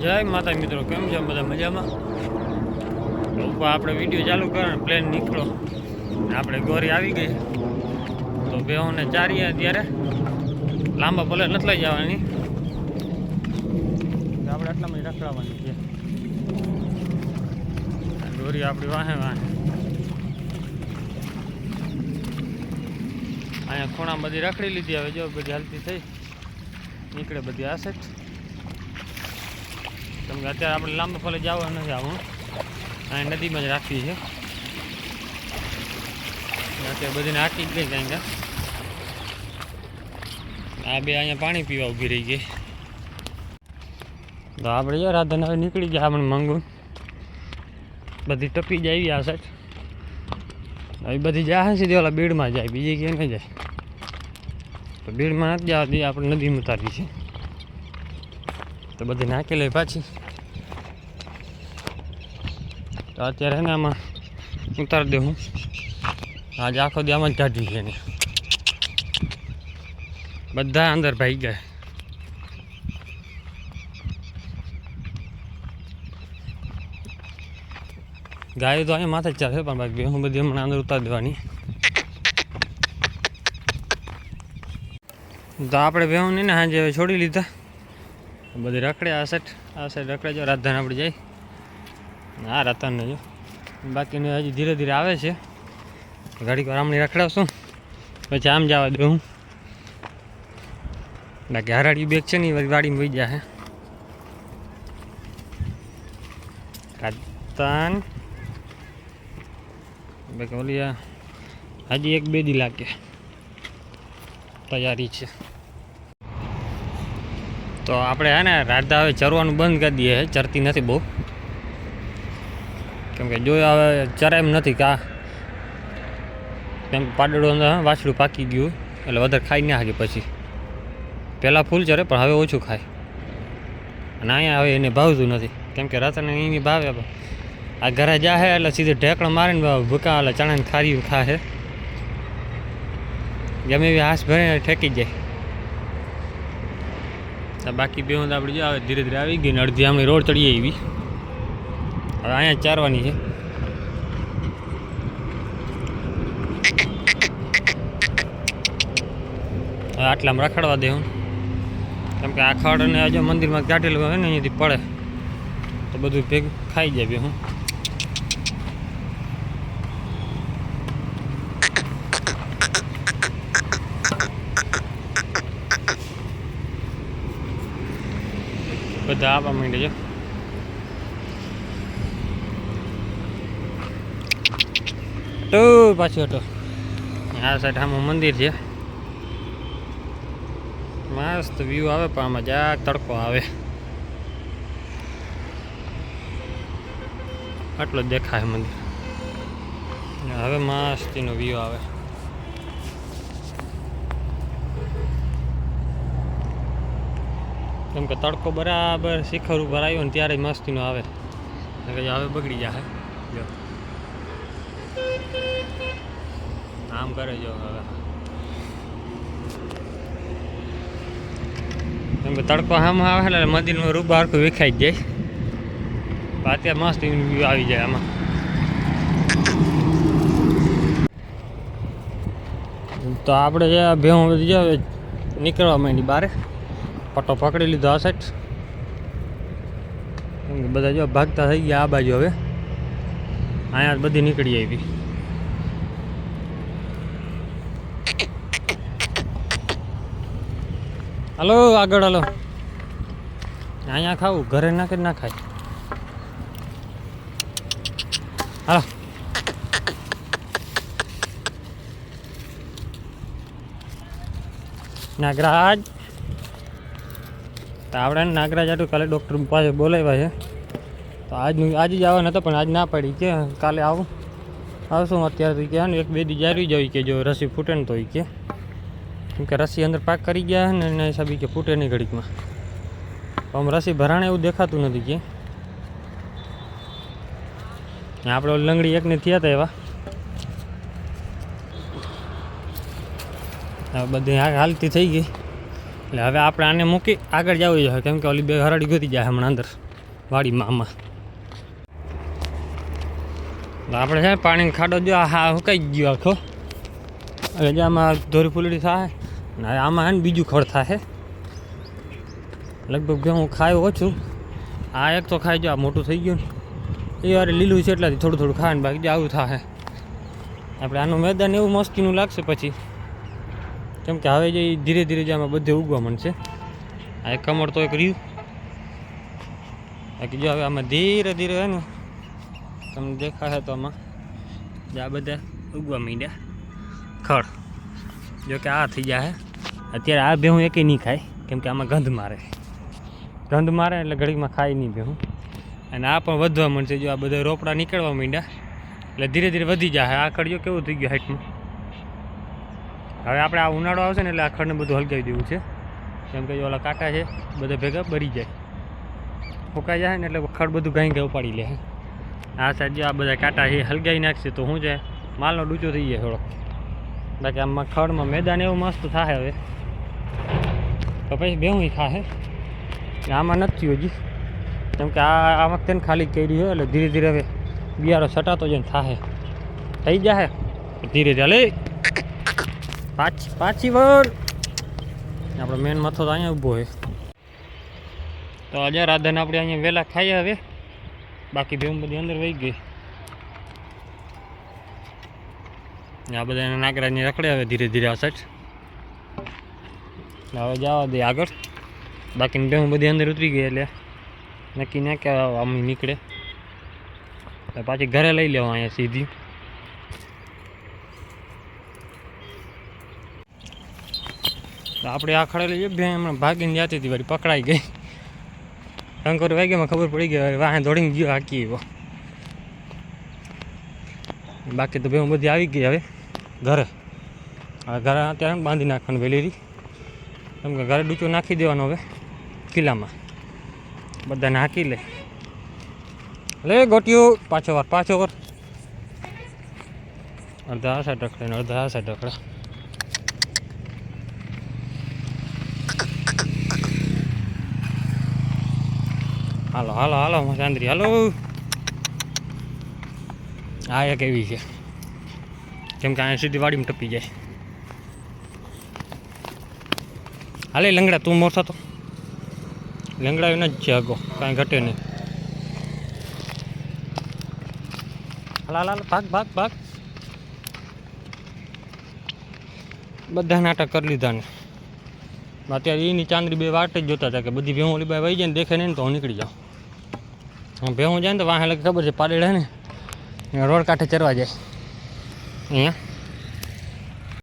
જય માતા મિત્રો, કેમ છે? બધા મજામાં? ઉપર આપણે વીડિયો ચાલુ કરો પ્લેન નીકળો. આપણે ગોરી આવી ગઈ. તો બેહોને ચારીએ અત્યારે. લાંબા ભલે નથી લઈ જવાની આપણે આટલામાં જ રખડાવવાની છે. ગોરી આપણી વાહે વાહે. અહીંયા ખૂણા બધી રખડી લીધી, હવે જો બધી હાલતી થઈ. નીકળે બધી આસેટ કેમ કે અત્યારે આપણે લાંબા ફલે જવા નથી આવું અહીંયા નદીમાં જ રાખવી છે. અત્યારે બધીને હાકી ગઈ કારણ કે. આ બે અહીંયા પાણી પીવા ઊભી રહી ગઈ. તો આપણે જો રાધન હવે નીકળી ગયા આપણે મંગું બધી ટપી જાય આ સાઈડ હવે બધી જાય સીધી ઓલા બીડમાં જાય, બીજી ક્યાં નહીં જાય. તો બીડમાં નથી જવાથી આપણે નદીમાં ઉતારી છે. તો બધી નાખી લઈ પાછી. તો અત્યારે ને આમાં ઉતારી દઉં હું. આજે આખો દી આમાં જ કાઢી છે એને બધા અંદર ભાઈ ગયા. ગાય તો અહીંયા માથે ચાલે પણ બાકી હું બધી હમણાં અંદર ઉતારી દેવાની. તો આપણે બેહું ને સાંજે છોડી લીધા. બધી રખડે આ સાઈડ આ સાઈડ રખડે જો રાધાને આપણે જાય. હા રતન જો. બાકીનું હજી ધીરે ધીરે આવે છે. ઘડીક વાર આમની રખડાવશું. પછી આમ જવા દઉં હું. બાકી હરાડી બેગ છે ને, એ વાડીમાં વહી જાય રાજસ્થાન. બાકી ઓલી આ, હજી એક બે દી લાગે. તૈયારી છે. તો આપણે હે ને રાધા હવે ચરવાનું બંધ કરી દઈએ ચરતી નથી બહુ. કેમ કે જોયો હવે ચરે એમ નથી કા કેમ પાડડો વાછડું પાકી ગયું એટલે વધારે ખાઈ ના હાકી પછી. પહેલાં ફૂલ ચરે પણ હવે ઓછું ખાય. અને અહીંયા હવે એને ભાવતું નથી. કેમ કે રાતને અહીંની ભાવે આ ઘરે જાહે એટલે સીધું ઢેકણો મારીને ભૂકા એટલે ચણાને ખારી ખાશે ગમે એવી હાશ ભરીને ઠેકી જાય. બાકી બે તો આપણે જો આવે ધીરે ધીરે આવી ગઈ ને અડધી આમની રોડ ચડીએ એવી હવે અહીંયા ચારવાની છે. હવે આટલામાં રખડવા દે હું. કેમ કે આ ખડ અને હજુ મંદિરમાં કાઢેલું હોય ને અહીંયાથી પડે. તો બધું ભેગું ખાઈ જાય હું. બધા આપવા માંડે છે. તો પાછું હતો આ સાઈડ આમાં મંદિર છે. મસ્ત વ્યૂ આવે પણ આમાં જા તડકો આવે. આટલો જ દેખાય મંદિર. હવે મસ્તીનો વ્યૂ આવે. કેમ કે તડકો બરાબર શિખર ઉપર આવ્યો ને ત્યારે મસ્તીનો આવે. હવે બગડી જાય જો. આમ કરે જો હવે. કેમ કે તડકો આમ આવે એટલે મંદિરનું રૂપ આખું વિખાઈ જાય. અત્યારે મસ્ત વ્યૂ આવી જાય આમાં. તો આપણે જે ભેહું નીકળવા માંડી બારે. પટ્ટો પકડી લીધો આ સાઈડ બધા જો ભાગતા થઈ ગયા આ બાજુ હવે. અહીંયા બધી નીકળી આવી. હલો, આગળ હલો. અહીંયા ખાવું, ઘરે નાખે ના ખાય. હાલો. નાગરાજ. તો આપણે નાગરાજ આટલું કાલે ડૉક્ટર પાસે બોલાવ્યા છે. તો આજનું આજે જ આવવાનો હતો, પણ આજ ના પડી. કે કાલે આવું. આવશું અત્યારે તો કે એક બે દી જારી જવી કે જો રસી ફૂટે ને તો એ કે. કેમ કે રસી અંદર પાક કરી ગયા ને, એના હિસાબે કે ફૂટે નહીં ઘડીકમાં. આમ રસી ભરાણે એવું દેખાતું નથી કે. આપણે લંગડી એકને થયા હતા એવા. બધી હાલતી થઈ ગઈ. એટલે હવે આપણે આને મૂકી આગળ જવું જોઈએ. કેમ કે ઓલી બે હરડી ગોતી જાય હમણાં અંદર, વાડીમાં આમાં. આપણે છે પાણીનો ખાડો જો હા સુકાઈ ગયો આખો. એટલે આમાં ધોરી ફૂલડી થાય ને આમાં એને બીજું ખડ થાય. લગભગ હું ખાય ઓછું. આ એક તો ખાઈ જો, આ મોટું થઈ ગયું એ વાર લીલું છે એટલાથી થોડું થોડું ખાય ને બાકી આવું થાય. આપણે આનું મેદાન એવું મસ્તીનું લાગશે પછી. કેમ કે હવે જે ધીરે ધીરે જે આમાં બધે ઉગવા મળશે આ એક કમળ તો એક રહ્યું. બાકી જો હવે આમાં ધીરે ધીરે હે ને, તમને દેખાશે તો આમાં જે આ બધા ઉગવા માંડ્યા. ખડ. જો કે આ થઈ જાય અત્યારે આ ભેહું એકે નહીં ખાય, કેમ કે આમાં ગંધ મારે. ગંધ મારે એટલે ઘડીકમાં ખાય નહીં ભેહું. અને આ પણ વધવા મળશે જો આ બધા રોપડા નીકળવા માંડ્યા, એટલે ધીરે ધીરે વધી જાય આ ખડ કેવું થઈ ગયું હાઈટમાં? હવે આપણે આ ઉનાળો આવશે ને એટલે આ ખડને બધું હલકાવી દેવું છે. કેમ કે ઓલા કાંટા છે, બધા ભેગા બરી જાય. ફૂંકાઈ જાય ને એટલે ખડ બધું ગાઈ ગાય ઉપાડી લે. આ સાઈડ જો આ બધા કાંટા છે હલકાવી નાખશે તો શું છે, માલનો ડૂચો થઈ જાય થોડોક. બાકી આમાં ખડમાં મેદાન એવું મસ્ત થાય હવે. તો પછી બેહું ખાશે આમાં નથી હજી. કેમ કે આ આ વખતે ખાલી કરી હોય, એટલે ધીરે ધીરે હવે બિયારો છટાતો જઈને થાય થઈ જાય ધીરે ધીરે લે પાછી પાછી વળ. આપણો મેન મથો તો અહીંયા ઊભો છે. તો આજે રાધાને આપણે અહીંયા વહેલા ખાઈએ હવે. બાકી ભેમ બધી અંદર વહી ગઈ. આ બધા એના નાગરાજની રખડે હવે ધીરે ધીરે સાઈડ હવે જવા દે આગળ. બાકીની ભેમ બધી અંદર ઉતરી ગઈ એટલે નક્કી ના કે આમ નીકળે. પાછી ઘરે લઈ લેવા અહીંયા સીધી. આપણે આ ખડેલી છે બે હમણાં ભાગીને જતી હતી વળી પકડાઈ ગઈ. ટંકોર વાગ્યામાં ખબર પડી ગઈ વાહે દોડીને ગયો હાકી એવો. બાકી તો ભેવું બધી આવી ગઈ હવે ઘરે. હવે ઘરે અત્યારે બાંધી નાખવાનું વેલીરી કેમ કે ઘરે ડૂચો નાખી દેવાનો હવે કિલ્લામાં. બધાને હાકી લે. લે ગોટિયું પાછો વાર પાછો વાર. અડધા આ સાઈડ રખડે અડધા આ સાઈડ રખડે હાલો હાલો હાલો ચાંદરી, હાલો. આ એક એવી છે. કેમ કે અહીંયા સીધી વાડીમાં ટપી જાય. હાલે લંગડા, તું મોર થતો. લંગડા એના જ છે આગો, કાંઈ ઘટે નહીં. હાલ હાલ ભાગ ભાગ ભાગ. બધા નાટક કરી લીધા ને. અત્યારે એની ચાંદરી બે વાટ જ જોતા હતા કે બધી ભેહું ઓલી વહી જાય ને દેખે નહીં તો હું નીકળી જાઉં. ભેહું જાય ને તો વાહે લગે ખબર છે પાડેડા ને, રોડ કાંઠે ચરવા જાય. અહીંયા?